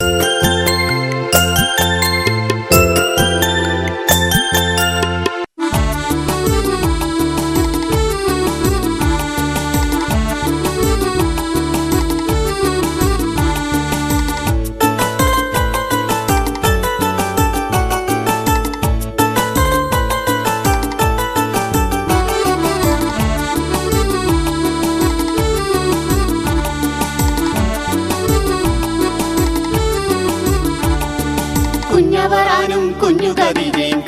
you அறிவேன்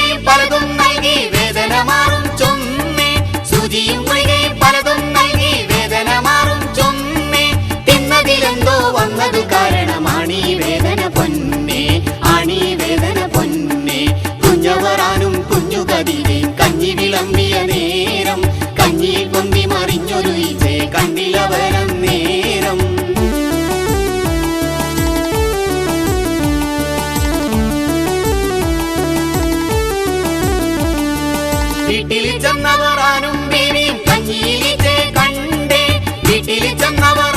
വീട്ടിൽ ചെന്നവർ ആനും കണ്ടേ. വീട്ടിൽ ചെന്നവർ